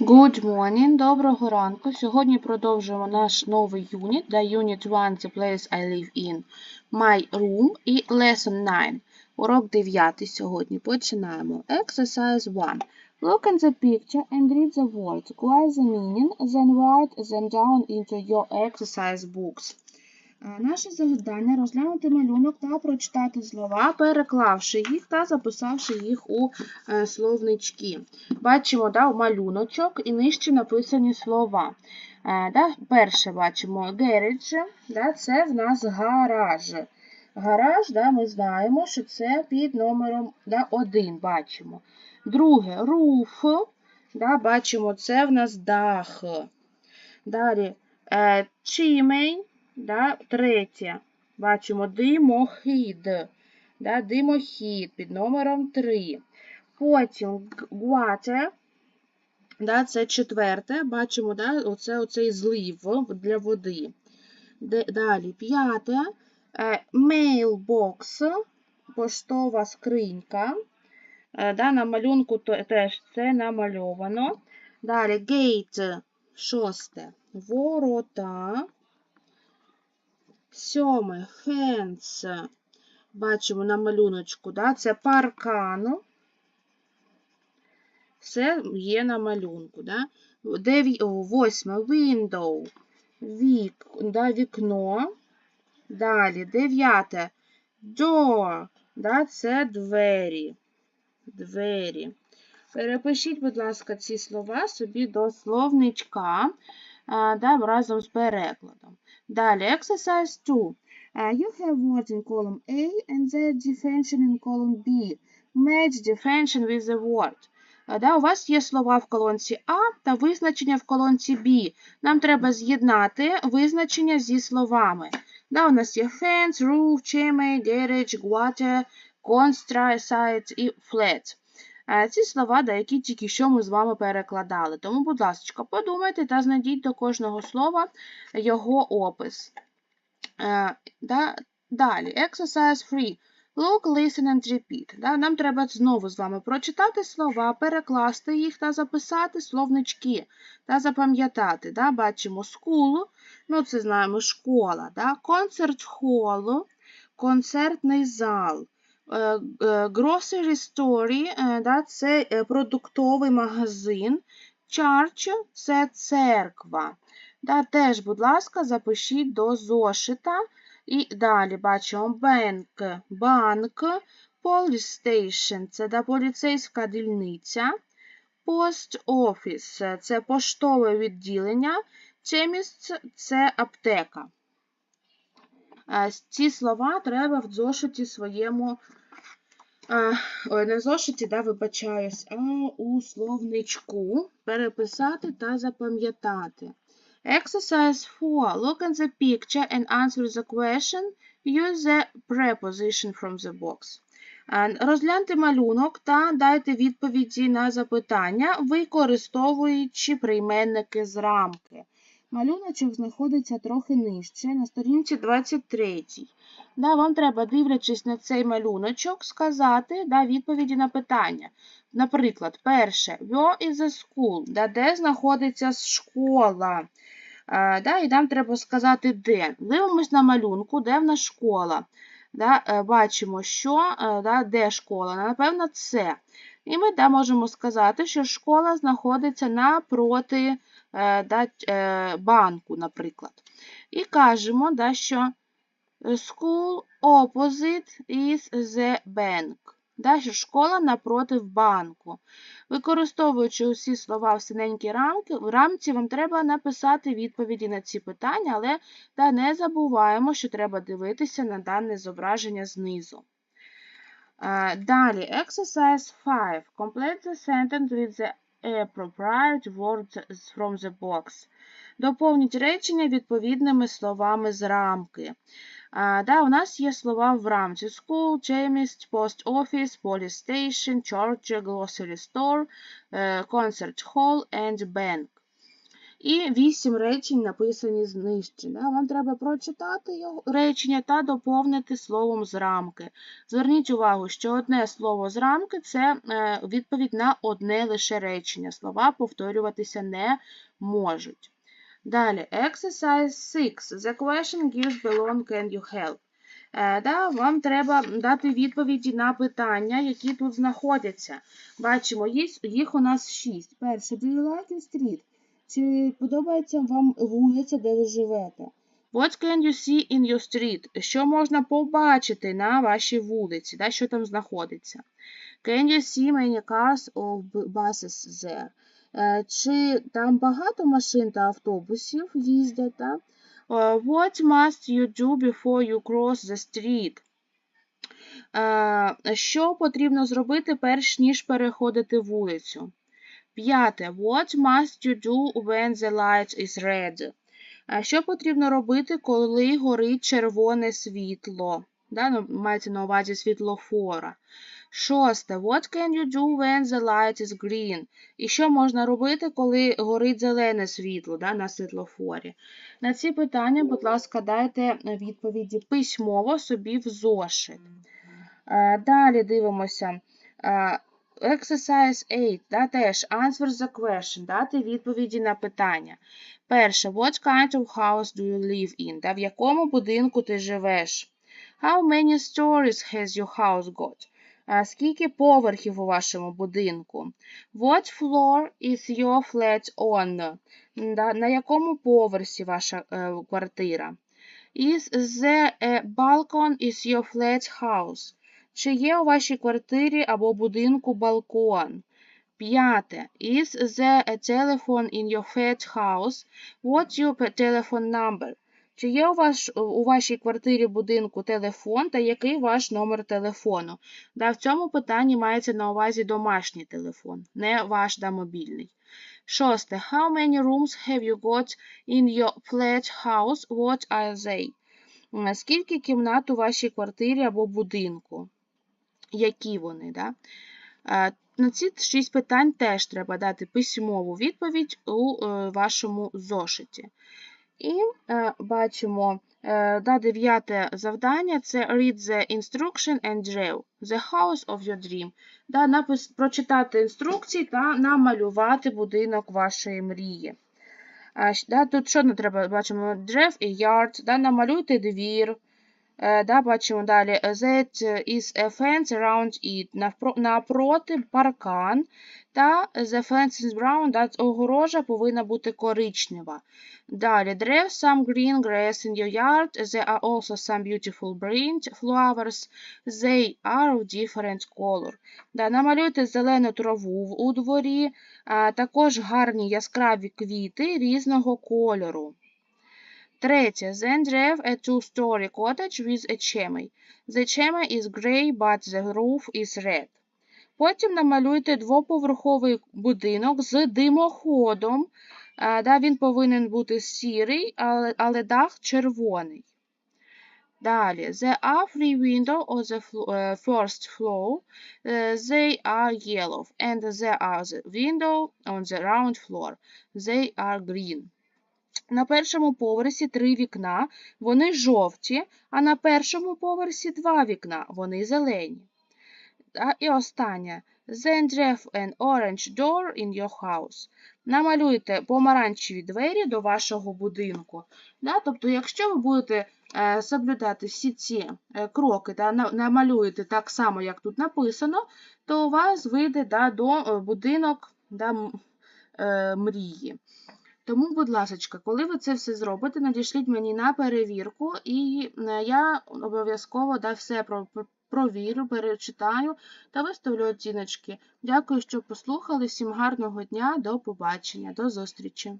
Good morning, доброго ранку. Сьогодні продовжуємо наш новий юніт, The Unit 1 The Place I Live In, My Room і Lesson 9. Урок 9 сьогодні. Починаємо. Exercise 1. Look at the picture and read the words. Quite the meaning, then write them down into your exercise books. Е, Наше завдання розглянути малюнок та прочитати слова, переклавши їх та записавши їх у е, словнички. Бачимо малюночок і нижче написані слова. Е, перше бачимо garage, це в нас гараж. Гараж, ми знаємо, що це під номером да, 1 бачимо. Друге да, бачимо, це в нас дах. Далі chimney, да, третє. Бачимо димохід. Да, димохід під номером 3. Потім water, да, це четверте. Бачимо, да, оце, оцей злив для води. Далі п'яте. е, Mailbox, поштова скринька. Е, Да, на малюнку теж це намальовано. Далі gate, шосте. Ворота. Сьоме fence. Бачимо на малюночку, да? це паркан. Все є на малюнку. Да? Дев'я... Восьме window. Вік... Да, вікно. Далі дев'яте door. Да? Це двері. Двері. Перепишіть, будь ласка, ці слова собі до словничка да, разом з перекладом. Далі, exercise 2. Uh, you have words in column A and their definition in column B. Match definition with the word. Да, у вас є слова в колонці А та визначення в колонці Б. Нам треба з'єднати визначення зі словами. Да, у нас є fence, roof, chimney, garage, gutter, constraint, site і flat. Е, Ці слова деякі тільки що ми з вами перекладали. Тому, будь ласка, подумайте та знайдіть до кожного слова його опис. Е, Далі, exercise 3. Look, listen and repeat. Нам треба знову з вами прочитати слова, перекласти їх та записати словнички та запам'ятати. Бачимо school, ну це знаємо школа, да, concert hall, концертний зал. Е, е, Grocery store е, да, це продуктовий магазин. Church – це церква. Да, теж, будь ласка, запишіть до зошита. І далі бачимо банк, банк, police station – це да, поліцейська дільниця. Post office – це поштове відділення. Chemist – це аптека. Ці слова треба в зошиті своєму ой, не в зошиті, да, вибачаюсь, а у словничку переписати та запам'ятати. Exercise 4. Look at the picture and answer the question. Use the preposition from the box. Розгляньте малюнок та дайте відповіді на запитання, використовуючи прийменники з рамки. Малюночок знаходиться трохи нижче, на сторінці 23. Да, вам треба, дивлячись на цей малюночок, сказати да, відповіді на питання. Наприклад, перше, where is the school? Да, де знаходиться школа? А, да, і нам треба сказати, де. Дивимось на малюнку, де в нас школа. Да, е, бачимо, що, е, да, де школа. Напевно, це. І ми да, можемо сказати, що школа знаходиться напроти е, е, банку, наприклад. І кажемо, да, що School opposite is the bank. Далі школа напротив банку. Використовуючи усі слова в синенькій рамки, в рамці вам треба написати відповіді на ці питання, але та не забуваємо, що треба дивитися на дане зображення знизу. Е, Далі, exercise 5. Complete the sentence with the appropriate words from the box. Доповніть речення відповідними словами з рамки. А, да, у нас є слова в рамці. School, chemist, post office, police station, church, grocery store, е, concert hall and bank. І вісім речень написані знижче. Да? Вам треба прочитати його речення та доповнити словом з рамки. Зверніть увагу, що одне слово з рамки це е, відповідь на одне лише речення. Слова повторюватися не можуть. Далі, exercise 6. The question gives below can you help? Е, да, вам треба дати відповіді на питання, які тут знаходяться. Бачимо, їх, у нас шість. Перше, do you like your street? Чи подобається вам вулиця, де ви живете? What can you see in your street? Що можна побачити на вашій вулиці? Да, що там знаходиться? Can you see many cars or buses there? Е, Чи там багато машин та автобусів їздять? Да? Uh, What must you do before you cross the street? Е, Що потрібно зробити перш ніж переходити вулицю? П'яте. What must you do when the light is red? Е, Що потрібно робити, коли горить червоне світло? Да, ну, мається на увазі світлофора. Шосте. What can you do when the light is green? І що можна робити, коли горить зелене світло да, на світлофорі? На ці питання, будь ласка, дайте відповіді письмово собі в зошит. Е, Далі дивимося. Е, Exercise 8, да, теж answer the question, дати відповіді на питання. Перше, what kind of house do you live in? Да, в якому будинку ти живеш? How many stories has your house got? А скільки поверхів у вашому будинку? What floor is your flat on? Да, на якому поверсі ваша е, квартира? Is there a balcon is your flat house? Чи є у вашій квартирі або будинку балкон? П'яте. Is there a telephone in your flat house? What's your telephone number? Чи є у, ваш, у вашій квартирі будинку телефон та який ваш номер телефону? Да, в цьому питанні мається на увазі домашній телефон, не ваш да, мобільний. Шосте. How many rooms have you got in your flat house? What are they? Скільки кімнат у вашій квартирі або будинку? Які вони? Да? На ці шість питань теж треба дати письмову відповідь у е, вашому зошиті. І е, бачимо е, да, дев'яте завдання це read the instruction and draw the house of your dream. Да, напис, прочитати інструкції та намалювати будинок вашої мрії. А, да, тут що не треба? Бачимо draw і yard, да, намалюйте двір. Е, да, бачимо далі that is a fence around it. Навпро- Напроти паркан. Та the fence is brown, да, огорожа повинна бути коричнева. Далі, draw some green grass in your yard. There are also some beautiful branch flowers. They are of different color. Да, намалюйте зелену траву у дворі, а також гарні яскраві квіти різного кольору. Третє. Then draw a two-story cottage with a chimney. The chimney is grey, but the roof is red. Потім намалюйте двоповерховий будинок з димоходом. Да, він повинен бути сірий, але, але дах червоний. Далі. The three windows on the е, first floor. Е, They are yellow. And there are the window on the ground floor. They are green. На першому поверсі три вікна, вони жовті, а на першому поверсі два вікна, вони зелені. І останнє. Then draw an orange door in your house. Намалюйте помаранчеві двері до вашого будинку. Тобто, якщо ви будете е, соблюдати всі ці е, кроки та на- намалюєте так само, як тут написано, то у вас вийде е, будинок да, мрії. Тому, будь ласка, коли ви це все зробите, надішліть мені на перевірку, і е, я обов'язково да, все про- про- провірю, перечитаю та виставлю оціночки. Дякую, що послухали. Всім гарного дня, до побачення, до зустрічі!